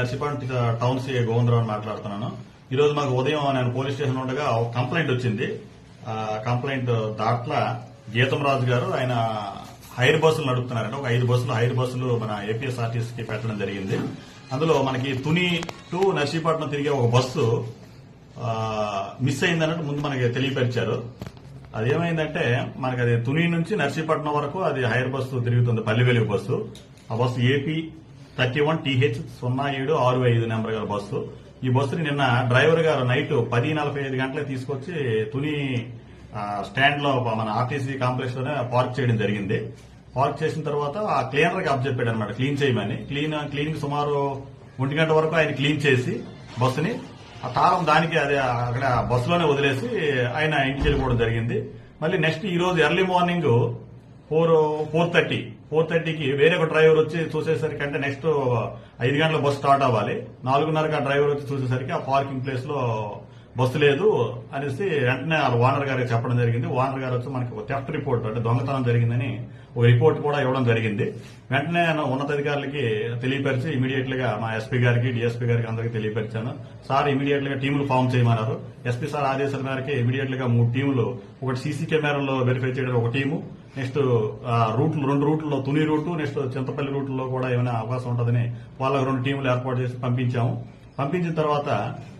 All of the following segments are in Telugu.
నర్సిపాట్ టౌన్ సి గోవిందరావు మాట్లాడుతున్నాను. ఈ రోజు మాకు ఉదయం నేను పోలీస్ స్టేషన్ ఉండగా ఒక కంప్లైంట్ వచ్చింది. కంప్లైంట్ దాట్ల గీతం రాజు గారు ఆయన హైర్ బస్సులు నడుపుతున్నారంటే. ఒక ఐదు బస్సులు హైర్ బస్సులు మన ఏపీఎస్ఆర్టీసీ కి పెట్టడం జరిగింది. అందులో మనకి తుని టు నర్సీపట్నం తిరిగే ఒక బస్సు మిస్ అయిందన్నట్టు ముందు మనకి తెలియపరిచారు. అదేమైందంటే మనకి అది తుని నుంచి నర్సీపట్నం వరకు అది హైర్ బస్సు తిరుగుతుంది పల్లి వెలుగు బస్సు. ఆ bus AP thirty one TH సున్నా ఏడు ఆరు ఐదు నెంబర్ గల బస్సు. ఈ బస్సుని నిన్న డ్రైవర్ గారు నైట్ పది నలభై ఐదు గంటలకు తీసుకొచ్చి తుని స్టాండ్లో మన ఆర్టీసీ కాంప్లెక్స్లోనే పార్క్ చేయడం జరిగింది. పార్క్ చేసిన తర్వాత ఆ క్లీనర్కి అప్ చెప్పాడు అనమాట క్లీన్ చేయమని. క్లీన్ క్లీనింగ్ సుమారు ఒంటి గంట వరకు ఆయన క్లీన్ చేసి బస్సుని ఆ తాళం దానికి అదే అక్కడ బస్సులోనే వదిలేసి ఆయన ఇంటికి వెళ్ళిపోవడం జరిగింది. మళ్ళీ నెక్స్ట్ ఈ రోజు early morning four four thirty. Four థర్టీకి వేరే ఒక డ్రైవర్ వచ్చి చూసేసరికి అంటే నెక్స్ట్ ఐదు గంటల బస్సు స్టార్ట్ అవ్వాలి. నాలుగున్నరకి ఆ డ్రైవర్ వచ్చి చూసేసరికి ఆ పార్కింగ్ ప్లేస్లో బస్సు లేదు అనేసి వెంటనే ఆ ఓనర్ గారికి చెప్పడం జరిగింది. ఓనర్ గారు వచ్చి మనకి థెఫ్ట్ రిపోర్ట్ అంటే దొంగతనం జరిగిందని ఒక రిపోర్ట్ కూడా ఇవ్వడం జరిగింది. వెంటనే నేను ఉన్నతాధికారులకి తెలియపరిచి ఇమీడియట్గా మా ఎస్పీ గారికి డిఎస్పీ గారికి అందరికీ తెలియపరిచాను. సార్ ఇమీడియట్గా టీములు ఫామ్ చేయమన్నారు. ఎస్పీ సార్ ఆదేశాల మేరకు ఇమీడియట్గా మూడు టీములు ఒకటి సీసీ కెమెరాలో వెరిఫై చేయడం ఒక టీము నెక్స్ట్ రూట్లు రెండు రూట్లో తుని రూటు నెక్స్ట్ చింతపల్లి రూట్లో కూడా ఏమైనా అవకాశం ఉంటుందని వాళ్ళకు రెండు టీములు ఏర్పాటు చేసి పంపించాము. పంపించిన తర్వాత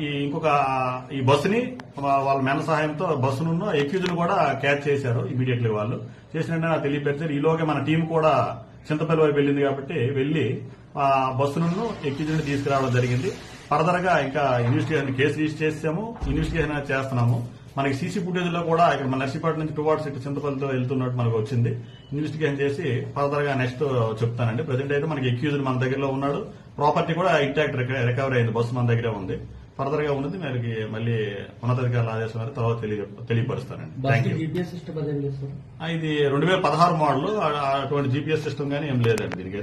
ఈ ఇంకొక ఈ బస్సుని వాళ్ళ మెన సహాయంతో బస్సును ఎక్యూజ్ను కూడా క్యాచ్ చేశారు ఇమీడియట్లీ వాళ్ళు. చేసిన నాకు తెలియపరిచారు. ఈలోగా మన టీం కూడా చింతపల్లి వైపు వెళ్ళింది కాబట్టి వెళ్ళి ఆ బస్సును ఎక్యూజ్ని తీసుకురావడం జరిగింది. ఫర్దర్గా ఇంకా ఇన్వెస్టిగేషన్ కేసు రిజిస్టర్ చేసాము ఇన్వెస్టిగేషన్ చేస్తున్నాము. మనకి సీసీ ఫుటేజ్లో కూడా ఇక్కడ మన నర్సీపట్నం నుంచి టువార్డ్స్ ఇటు చింతపల్లితో వెళ్తున్నట్టు మనకు వచ్చింది. ఇన్వెస్టిగేషన్ చేసి ఫర్దర్గా నెక్స్ట్ చెప్తానండి. ప్రజెంట్ అయితే మనకి ఎక్యూజ్ మన దగ్గరలో ఉన్నాడు. ప్రాపర్టీ కూడా ఇంటాక్ట్ రికవరీ అయింది. బస్సు మన దగ్గరే ఉంది. ఫర్దర్గా ఉన్నది. మనకి మళ్ళీ ఉన్నతాధికారుల ఆదేశం మేరకు తర్వాత తెలియ తెలియపరుస్తానండి. ఇది రెండు వేల పదహారు మోడల్. అటువంటి జీపీఎస్ సిస్టమ్ గానీ ఏం లేదండి దీనికి అయితే